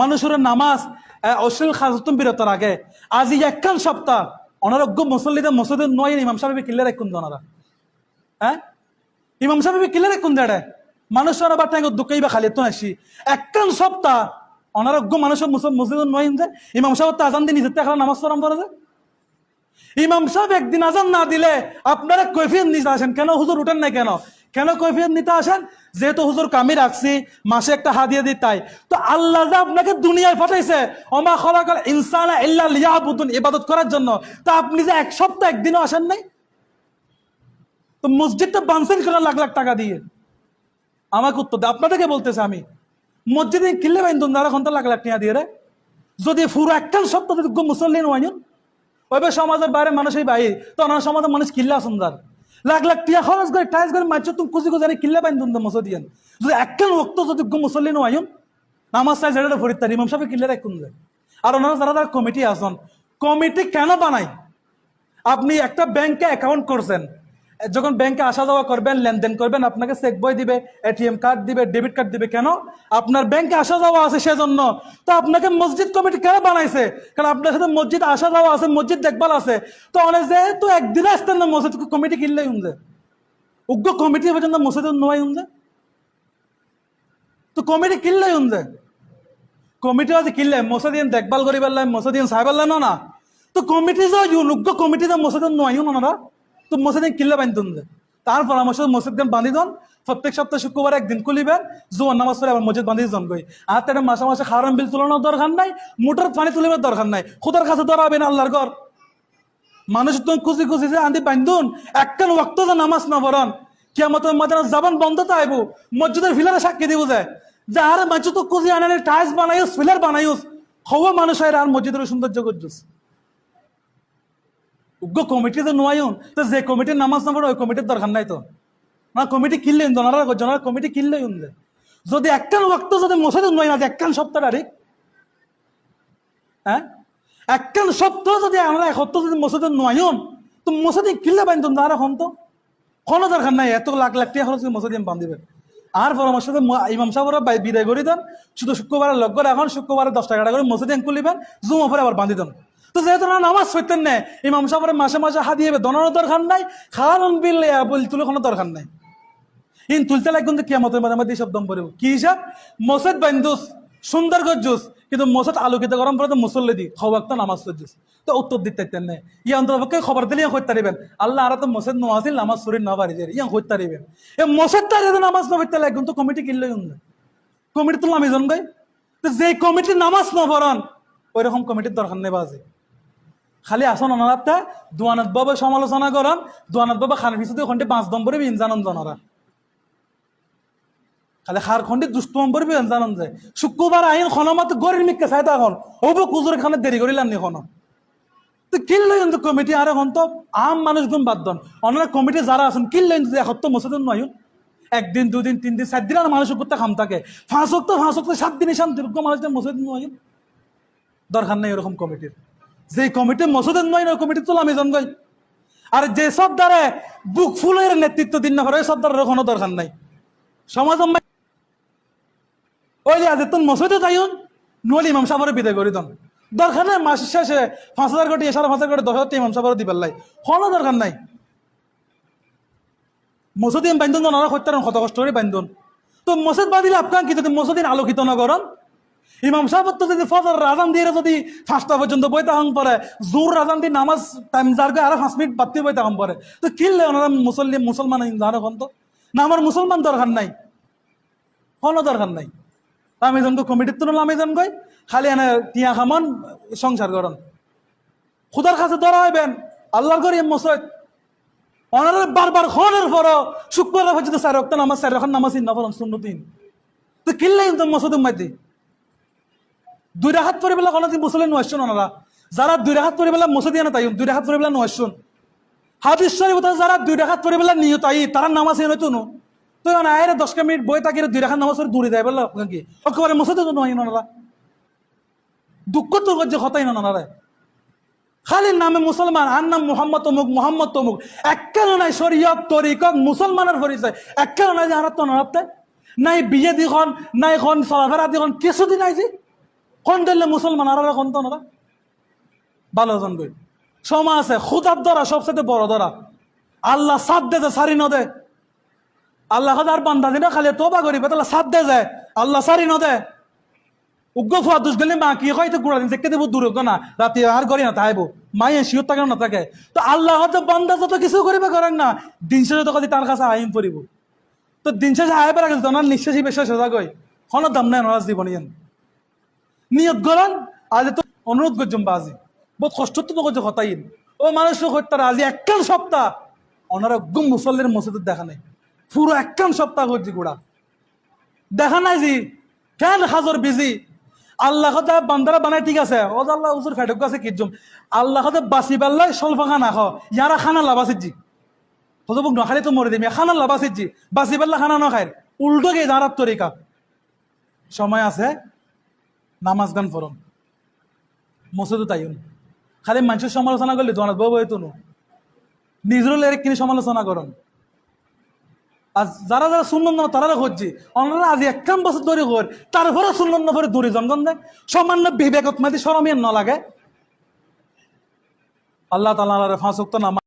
মানুষের নামাজ অশ্লীল খাজতুম বিরতর আগে আজি একখান সপ্তাহ অনারোগ্য মুসল্লিদে মসজিদে নয় ইমাম সাহেব কিল্লে রাখুন ওনারা। হ্যাঁ ইমাম সাহেব কিল্লে রাখুন দেড়ে মানুষের আবার ট্যাঙ্গ দুঃখই বা খালি তো আসি। একখান সপ্তাহ অনারোগ্য মানুষের মসজিদে নয় যে, ইমাম সাহেব তো আজান দিয়ে নিজের নামাজ পড়াম করে যে। ইমাম সাহেব একদিন আজান না দিলে আপনারা কৈফিয়ত আসেন। কেন? হুজুর উঠেন নাই কেন? কেন কৈফিয়ত নিতে আসেন? যেহেতু হুজুর কামি রাখছি মাসে একটা হাদিয়া দিই তাই। তো আল্লাহ যে আপনাকে দুনিয়ায় পাঠাইছে অমা খলাকাল ইনসান ইল্লা লিয়াবুদুন, ইবাদত করার জন্য। তো আপনি যে এক সপ্তাহ একদিনও আসেন নাই? তো মসজিদটা বানসেন করেন লাখ লাখ টাকা দিয়ে। আমাকে উত্তর দেয় আপনাদেরকে বলতেছে আমি, মসজিদে কিনলে বাইন্দুন যারা ঘণ্টা লাখ লাখ টাকা দিয়ে রে। যদি পুরো একখান সপ্তাহ যদি মুসল্লি নয় ওইভাবে সমাজের বাইরে মানুষই বাইরে তো ওনার সমাজের মানুষ কিল্লা সুন্দর লাখ লাখ টিয়া খরচ করে টাইস করে মাছ তুমি কুচি কুচারি কিল্লা পাইন তুমি মসজিদিয়ান যদি একখান রক্ত যদি মুসল্লি নয় নামাজ চাই ভরি তার ইমাম সাহেব কিল্লা রাখুন যায়। আর ওনারা যারা তারা কমিটি আসন কমিটি কেন বানাই? আপনি একটা ব্যাংকে অ্যাকাউন্ট করছেন যখন ব্যাংকে আসা যাওয়া করবেন, লেনদেন করবেন, আপনাকে চেক বই দিবে এটিএম কার্ড দিবে ডেবিট কার্ড দিবে, কেন? আপনার ব্যাংকে আসা যাওয়া আছে সেজন্য। তো আপনাকে মসজিদ কমিটি কেন বানাইছে? কারণ আপনার সাথে মসজিদ আসা যাওয়া আছে, মসজিদ দেখভাল আছে। তো অনেক যেহেতু একদিনে আসতেন না, মসজিদ কমিটি কিনলেই উনছে উগ্র কমিটি পর্যন্ত মসজিদ নয় উনছে তো কমিটি কিনলেই উনছে কমিটি আছে কিনলে, মসজিদ দেখভাল করি পেলাই মসজিদ পেলাই না না। তো কমিটি যে উগ্র কমিটি যে মসজিদ নয় না তো মসজিদ কিনলে বান্ধুন যে তার পরামর্শ মসজিদ বান্ধি দন। প্রত্যেক সপ্তাহে শুক্রবার একদিন খুলিবেন জোয়ার নামাজ পড়ে আবার মসজিদ বান্ধি জন গই আর তার মাসে মাসে খারাম বিল তুলানোর দরকার নাই মোটর পানি তুলিবার দরকার নাই। খুদার কাছে ধরাবেন আল্লাহর ঘর। মানুষ তুমি খুশি খুশি যে আন্দি বান্ধুন, একখান যে নামাজ না পড়ন। কিয়ামতের মাঝে জাবান বন্ধ তো আইব, মসজিদের ফিলারে সাক্ষী দিব যায়। যে আরে মানুষ তো খুশি আনে টাইলস বানাইস, ফিলার বানাইস হওয়া মানুষ আর মসজিদের সৌন্দর্য করছিস উগ্র কমিটিতে নোয়াইন তো যে কমিটির নামাজ না ওই কমিটির দরকার নাই তো। না, কমিটি কিনলে জনারা জনারা কমিটি কিনলেই উনলে। যদি একখান ওয়াক্ত যদি মসজিদ নয় না একখান সপ্তাহ তারিখ হ্যাঁ একখান সপ্তাহ যদি আমরা এক সপ্তাহ যদি মসজিদে নয়ন তো মসজিদে কিনলে বান্ধব না আর এখন তো কোনো দরকার নাই এত লাখ লাখ টাকা খরচ মসজিদে বান্ধিবেন আর পরামর্শ ইমাম সাহেবরা বিদায় করে দেন শুধু শুক্রবারে লগ করে এখন শুক্রবারে দশ টাকা করে মসজিদে খুলিবেন জুমা পরে আবার বান্ধি দেন তো যেহেতু না নামাজ সইতেন না, ইমাম সাহেবের মাসে মাসে হাতিয়ে দনারও দরকার নাই খাওয়ান বিল বল, তুলে কোনো দরকার নাই। ইন তুলতে লাগবেন যে কিয়ামতের মাঝে মধ্যে সব দম পড়ব। কি হিসাব? মসজিদ বান্ধুস, সুন্দর গজ্জুস কিন্তু মসজিদ আলোকিত গরম পরে তো মুসল্লি দি খবর তো নামাজ সজ্জুস তো উত্তর দিতে তেন নাই ইয়া অন্তপক্ষে খবর দিলে ইয়া করতে আল্লাহ আর তো মসজিদ নওয়াজিল, নামাজ শরীর না পারি ইয়া করতে পারিবেন। এ মসজিদ তার নামাজ না পড়তে লাগবেন তো কমিটি কিনলে কমিটি তো নামি জন গাই তো যে কমিটি নামাজ না পড়ান ওই রকম কমিটির দরকার নেই বাজে। খালি আসন অনারাতে দোয়ানত বাবা সমালোচনা করেন দোয়ানত বাবা খান পিছতে খন্ডে পাঁচ নম্বরে ইনজানন জনরা। খালি খার খন্ডে দুষ্ট নম্বরে ইনজানন যায় শুক্রবার আইন খনমত গরির মিক্কে চাই তখন হব কুজুর খানে দেরি করিলাম নি খন তো কিনলে কিন্তু কমিটি আর এখন তো, আম মানুষ গুণ বাদ দন। অনারা কমিটি যারা আছেন কিনলে কিন্তু এসপ্তাহ মসজিদ নয় একদিন, দুদিন, তিন দিন চার দিন আর মানুষের করতে খাম থাকে। পাঁচ তো পাঁচ তো সাত দিনে শান্তি মানুষদের মসজিদ নয় দরকার নেই এরকম কমিটির। যে কমিটি মসজিদের নয় না কমিটি তো আমি জনগই আর যে সব দ্বারা বুক ফুলের নেতৃত্ব দিন না পারে, ওই সব দ্বারা কোনো দরকার নাই। সমাজ ওই আজ তুমি মসজিদে যাইন নলি ইমাম সাহেবের বিদায় করি দন দরকার নাই মাস শেষে পাঁচ হাজার কোটি, সাড়ে পাঁচ হাজার কোটি, দশ হাজার ইমাম সাহেবের দিবার লাই। কোনো দরকার নাই। মসজিদ বান্ধন, ওনারা হত্যার কত কষ্ট করে বান্ধন। তো মসজিদ বাঁধিলে আপনার কি যদি মসজিদ আলোকিত না করেন ইমাম সাহেব তো যদি ফজর রাজান দিয়ে যদি পাঁচটা পর্যন্ত বইতে হং পরে জোর রাজান দিয়ে নামাজ টাইম যার আরও পাঁচ মিনিট বাড়তি বইতে হং পরে তো কিনলে ওনারা মুসল্লি, মুসলমান জানো এখন তো? না, আমার মুসলমান দরকার নাই। কোনো দরকার নাই। আমি জন কমিটির তো আমি জন গই খালি এনে টিয়া খামান, সংসার করন খুদার কাছে ধরা হইবেন, আল্লাহর করি মসজিদ। ওনারা বারবার খনের পর শুক্রবার পর্যন্ত চার রক্ত নামাজ, চার রকম নামাজ ইন নফরন শূন্যতিন তো কিনলে মসজিদ মাইতে দুই রাহাত পরে বেলা কোনো মুসলিম নয়শন ওনারা যারা দুই রাহাত পরে বেলা মসজিদ আনা তাই দুই রাহাত পরে বেলা নয়শন হাদিস শরীফ যারা দুই রাহাত পরে বেলা নিয়ে তাই তারা নামাজ এনে তো নো। তো আয়ের দশ মিনিট বই তাকে দুই রাখাত নামাজ দূরে দেয় বলল কি? একেবারে মসজিদে তো নয় ওনারা দুঃখ তো যে হতাই না ওনারা খালি নামে মুসলমান, আর নাম মোহাম্মদ তমুক মোহাম্মদ তমুক এককাল নাই শরীয়ত তরিকত মুসলমানের পরিচয়। এককাল নাই যে হারাত নাই বিয়ে দিখন নাই খন চলাফেরা দিখন কিছুদিন আইছি কোন দিলে মুসলমান আর কোন তো ওনারা ভালো জন গই সময় আছে, খুদার ধরা সবচেয়ে বড় ধরা আল্লাহ সাথ দে সারি ন দে আল্লাহ আর বান্দা দিনা খালি তোবা করিবে তাহলে সাথ দে যায় আল্লাহ সারি ন দে উগ্র ফুয়া দুষ গেলে মা কি হয়তো গুড়া দিন, দেখতে দেবো দূর না রাতে আর করি না তাইব মায়ে শিওর থাকে না থাকে। তো আল্লাহ হয়তো বান্দা যত কিছু করিবে করেন না, দিন শেষে তো কদি তার কাছে আইন পড়িব। তো দিন শেষে আয় পেরা গেছে তোমার নিঃশ্বাসী বিশ্বাস সোজা গই কোনো দাম নাই, নরাজ জীবন নিয়ত করেন আজ তো অনুরোধ করছুম বাজি। বহুত কষ্ট তো করছে হতাইন। ও মানুষ হত্যার আজি একখান সপ্তাহ। ওনারা গুম মুসল্লির মসজিদের দেখা নাই। পুরো একখান সপ্তাহ করছি গোড়া। দেখা নাই জি? কেন হাজর বিজি? আল্লাহ কথা বান্দারা বানাই ঠিক আছে। ও আল্লাহ উজুর ফেটক আছে কিজুম আল্লাহ কথা বাসি পাল্লাই স্বল্প খানা খাও। ইয়ারা খানা লাভাসির জি। হতো বুক নখালে তো মরে দিবি খানা লাভাসির জি। বাসি পাল্লা খানা নখায় উল্টো গে দাঁড়ার তরিকা? সময় আছে। নামাজ গান ফরম। মসজিদও তাইন খালি মানুষের সমালোচনা করলে দোয়ানত বউ বই তুনু নিজেরও লেরে কিনে সমালোচনা করুন। আর যারা যারা শুনলেন না তারা খুঁজছি অন্যরা আজ একখান বছর ধরে কর তারপরে শুনলেন না পরে দূরে জনগণ দেয়। সামান্য বিবেকত মাতি সরমিয়ান না লাগে। আল্লাহ তালা ফাঁসুক্ত নামা